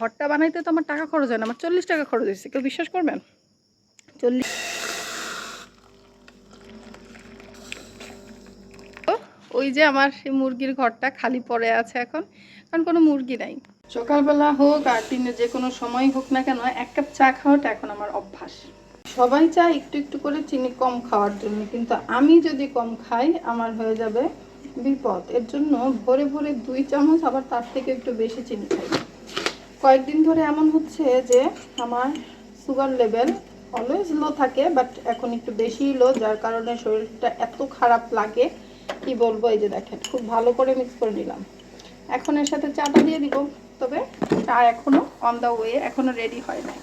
ঘরটা বানাইতে তো আমার টাকা খরচ হয় না, আমার চল্লিশ টাকা খরচ হয়েছে, কেউ বিশ্বাস করবেন? চল্লিশ ওই যে আমার সেই মুরগির ঘরটা খালি পড়ে আছে এখন, কারণ কোনো মুরগি নাই। সকালবেলা হোক আর দিনে যে কোনো সময় হোক না কেন, এক কাপ চা খাওয়াটা এখন আমার অভ্যাস। সবাই চায় একটু একটু করে চিনি কম খাওয়ার জন্য, কিন্তু আমি যদি কম খাই, আমার হয়ে যাবে বিপদ। এর জন্য ভোরে ভোরে দুই চামচ আবার তার থেকে একটু বেশি চিনি খাই। কয়েকদিন ধরে এমন হচ্ছে যে আমার সুগার লেভেল অলওয়েজ লো থাকে বাট এখন একটু বেশি লো যার কারণে শরীরটা এত খারাপ লাগে। কি বলব, এই যে দেখেন, খুব ভালো করে মিক্স করে নিলাম। এখন এর সাথে চাটা দিয়ে দিব, তবে চা এখনও অন দ্য ওয়ে এখনও রেডি হয় নাই।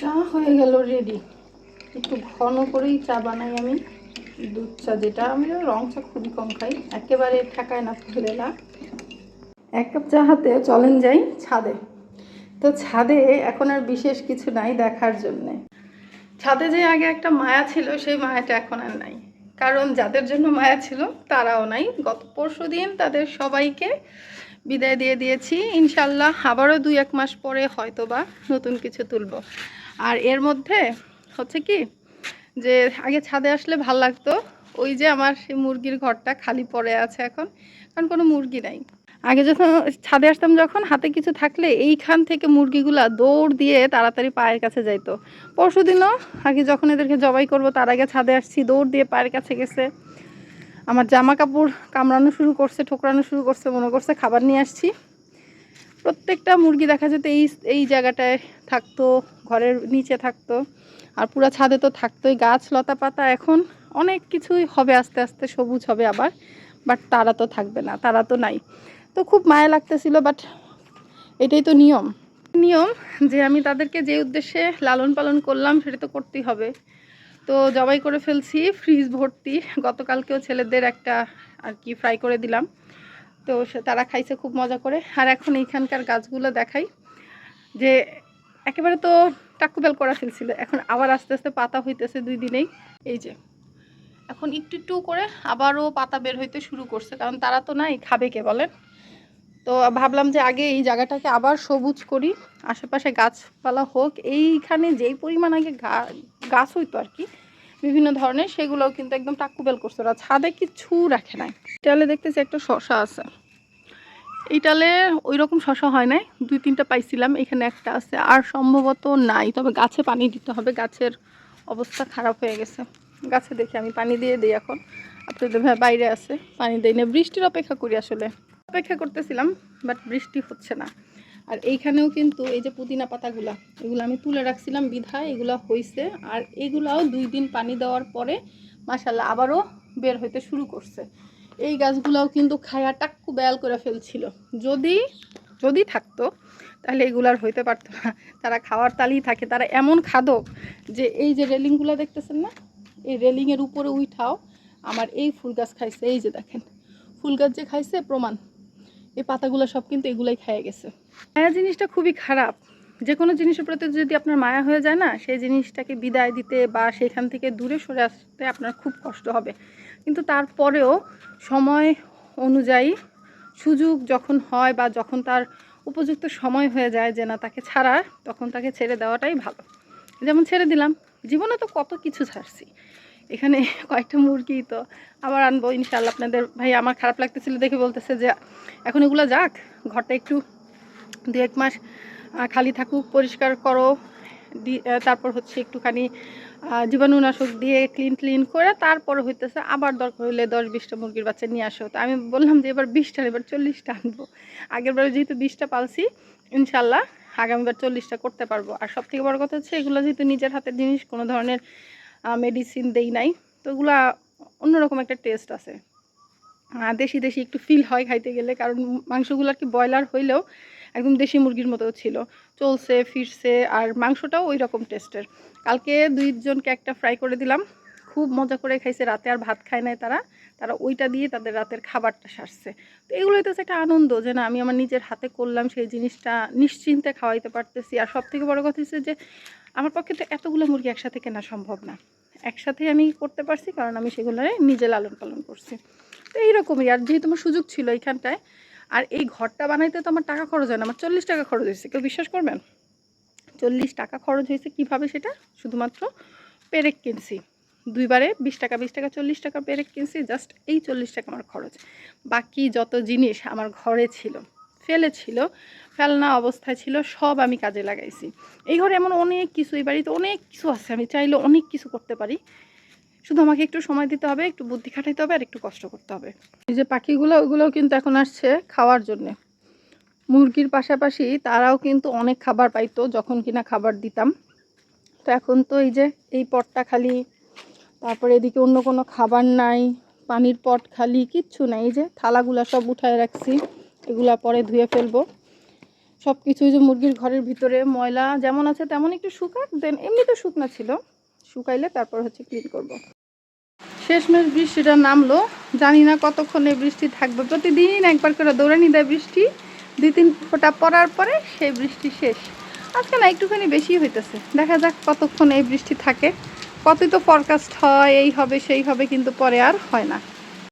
চা হয়ে গেল রেডি একটু ঘন করেই চা বানাই আমি। দুধ চা যেটা আমি রং চা খুবই কম খাই। একেবারে ঠেকায় না ফেলে না এক কাপ চা হাতে চলেন যাই ছাদে। তো ছাদে এখন আর বিশেষ কিছু নাই দেখার জন্যে। ছাদে যে আগে একটা মায়া ছিল, সেই মায়াটা এখন আর নাই। কারণ যাদের জন্য মায়া ছিল, তারাও নাই। গত পরশু দিন তাদের সবাইকে বিদায় দিয়ে দিয়েছি। ইনশাল্লাহ আবারও দুই এক মাস পরে হয়তো বা নতুন কিছু তুলব। আর এর মধ্যে হচ্ছে কি যে আগে ছাদে আসলে ভালো লাগতো। ওই যে আমার সেই মুরগির ঘরটা খালি পড়ে আছে এখন, কারণ কোনো মুরগি নাই। আগে যখন ছাদে আসতাম যখন হাতে কিছু থাকলে এইখান থেকে মুরগিগুলা দৌড় দিয়ে তাড়াতাড়ি পায়ের কাছে যাইতো। পরশু দিনও আগে যখন এদেরকে জবাই করব, তার আগে ছাদে আসছি, দৌড় দিয়ে পায়ের কাছে গেছে। আমার জামা কাপড় কামড়ানো শুরু করছে, ঠোকরানো শুরু করছে, মনে করছে খাবার নিয়ে আসছি। প্রত্যেকটা মুরগি দেখা যেত এই এই জায়গাটায় থাকতো, ঘরের নিচে থাকতো। আর পুরো ছাদে তো থাকতোই গাছ লতা পাতা এখন অনেক কিছুই হবে আস্তে আস্তে, সবুজ হবে আবার বাট তারা তো থাকবে না, তারা তো নাই। তো খুব মায়া লাগতেছিল বাট এটাই তো নিয়ম। নিয়ম যে আমি তাদেরকে যে উদ্দেশ্যে লালন পালন করলাম, সেটা তো করতেই হবে। তো জবাই করে ফেলছি ফ্রিজ ভর্তি, গতকালকেও ছেলেদের একটা আর কি ফ্রাই করে দিলাম। তো তারা খাইছে খুব মজা করে। আর এখন এইখানকার গাছগুলো দেখাই যে একেবারে তো টাকুবেল করা ফেলছিল। এখন আবার আস্তে আস্তে পাতা হইতেছে দুই দিনেই। এই যে। এখন একটু একটু করে আবারও পাতা বের হইতে শুরু করছে। কারণ তারা তো নাই, খাবে কে বলেন? তো ভাবলাম যে আগে এই জায়গাটাকে আবার সবুজ করি। আশেপাশে গাছপালা হোক, এইখানে যেই পরিমাণ আগে গাছ হইতো আর কি, বিভিন্ন ধরনের, সেগুলোও কিন্তু একদম টাকুবেল করছে। ওরা ছাদে কিছু রাখে নাই। তাহলে দেখতেছি একটা শশা আছে। এই টালে ওই রকম শশা হয় নাই। দুই, তিনটা পাইছিলাম, এখানে একটা আছে। আর সম্ভবত নাই, তবে গাছে পানি দিতে হবে, গাছের অবস্থা খারাপ হয়ে গেছে। গাছে দেখি, আমি পানি দিয়ে দিই এখন। আপনাদের ভাই বাইরে আছে, পানি দেই না। বৃষ্টির অপেক্ষা করি আসলে। অপেক্ষা করতেছিলাম, বাট বৃষ্টি হচ্ছে না। আর এইখানেও কিন্তু এই যে পুদিনা পাতাগুলা, এগুলো আমি তুলে রাখছিলাম বিধায়, এগুলো হইছে। আর এগুলাও দুই দিন পানি দেওয়ার পরে মাসাল্লাহ আবারও বের হইতে শুরু করছে। এই গাছগুলাও কিন্তু খায়া টাক্কু বেয়াল করে ফেলছিল। যদি যদি থাকতো, তাহলে এগুলার হইতে পারতো না। তারা খাওয়ার তালেই থাকে। তারা এমন খাদক যে এই যে রেলিংগুলো দেখতেছেন না? এই রেলিংয়ের উপরে উঠাও আমার এই ফুল গাছ খাইছে। এই যে দেখেন, ফুল গাছ যে খাইছে, প্রমাণ। এই পাতাগুলো সব কিন্তু এগুলাই খেয়ে গেছে। মায়া জিনিসটা খুবই খারাপ। যে কোনো জিনিসের প্রতি যদি আপনার মায়া হয়ে যায় না, সেই জিনিসটাকে বিদায় দিতে বা সেখান থেকে দূরে সরে আসতে আপনার খুব কষ্ট হবে। কিন্তু তারপরেও সময় অনুযায়ী সুযোগ যখন হয় বা যখন তার উপযুক্ত সময় হয়ে যায় যে না তাকে ছাড়ার তখন তাকে ছেড়ে দেওয়াটাই ভালো। যেমন ছেড়ে দিলাম, জীবনে তো কত কিছু ছাড়ছি। এখানে কয়েকটা মুরগি তো আবার আনব ইনশাল্লাহ আপনাদের ভাই আমার খারাপ লাগতেছিল দেখে বলতেছে যে, এখন এগুলো যাক, ঘরটা একটু দু এক মাস খালি থাকুক, পরিষ্কার করো তারপর হচ্ছে একটুখানি জীবাণুনাশক দিয়ে ক্লিন ক্লিন করে তারপর হইতেছে আবার দরকার হইলে দশ বিশটা মুরগির বাচ্চা নিয়ে আসো। তো আমি বললাম যে এবার বিশটা এবার চল্লিশটা আনব। আগের বারে যেহেতু বিশটা পালছি ইনশাল্লাহ আগামীবার চল্লিশটা করতে পারব। আর সব থেকে বড় কথা হচ্ছে এগুলো যেহেতু নিজের হাতের জিনিস, কোনো ধরনের মেডিসিন দেই নাই, তো এগুলা অন্যরকম একটা টেস্ট আছে। দেশি দেশি একটু ফিল হয় খাইতে গেলে, কারণ মাংসগুলো আর কি ব্রয়লার হইলেও একদম দেশি মুরগির মতো ছিল। চলছে, ফিরছে, আর মাংসটাও ওই রকম টেস্টের কালকে দুইজনকে একটা ফ্রাই করে দিলাম। খুব মজা করে খাইছে, রাতে আর ভাত খায় নাই তারা। তারা ওইটা দিয়ে তাদের রাতের খাবারটা সারছে। তো এগুলোই তো একটা আনন্দ যে, না, আমি আমার নিজের হাতে করলাম, সেই জিনিসটা নিশ্চিন্তে খাওয়াইতে পারতেছি। আর সব থেকে বড় কথা হচ্ছে যে, আমার পক্ষে তো এতগুলো মুরগি একসাথে কেনা সম্ভব না। একসাথেই আমি করতে পারছি, কারণ আমি সেগুলো নিজে লালন পালন করছি। তো এইরকমই, আর যেহেতু আমার সুযোগ ছিল এইখানটায় আর এই ঘরটা বানাইতে তো আমার টাকা খরচ হয় না, আমার চল্লিশ টাকা খরচ হয়েছে, কেউ বিশ্বাস করবেন? চল্লিশ টাকা খরচ হয়েছে কীভাবে সেটা? শুধুমাত্র পেরেক কিনছি। দুইবারে বিশ টাকা বিশ টাকা, চল্লিশ টাকা পেরেক কিনছি, জাস্ট এই চল্লিশ টাকা আমার খরচ। বাকি যত জিনিস আমার ঘরে ছিল, ফেলে ছিল, ফেলনা অবস্থায় ছিল, সব আমি কাজে লাগাইছি। এই ঘরে এমন অনেক কিছু, এই বাড়িতে অনেক কিছু আছে, আমি চাইলে অনেক কিছু করতে পারি। শুধু আমাকে একটু সময় দিতে হবে, একটু বুদ্ধি খাটাইতে হবে আর একটু কষ্ট করতে হবে। এই যে পাখিগুলো ওগুলোও কিন্তু এখন আসছে খাওয়ার জন্যে। মুরগির পাশাপাশি তারাও কিন্তু অনেক খাবার পাইতো যখন কিনা খাবার দিতাম। তো এখন তো এই যে এই পটটা খালি, তারপরে এদিকে অন্য কোনো খাবার নাই, পানির পট খালি, কিচ্ছু নাই। এই যে থালাগুলা সব উঠায় রাখছি, এগুলা পরে ধুয়ে ফেলব। সব কিছুই যে মুরগির ঘরের ভিতরে ময়লা যেমন আছে তেমন একটু শুকাক, দেন এমনি তো শুকনা ছিল। শুকাইলে তারপর হচ্ছে ক্লিন করব। শেষমেশ বৃষ্টিটা নামলো। জানি না কতক্ষণ বৃষ্টি থাকবে। প্রতিদিন একবার করে দৌড়ানি দেয় বৃষ্টি। দুই তিন ফোঁটা পড়ার পরে সেই বৃষ্টি শেষ। আজকে না একটুখানি বেশি হইতেছে। দেখা যাক কতক্ষণ এই বৃষ্টি থাকে। কতই তো ফরকাস্ট হয়, এই হবে, সেই হবে, কিন্তু পরে আর হয় না।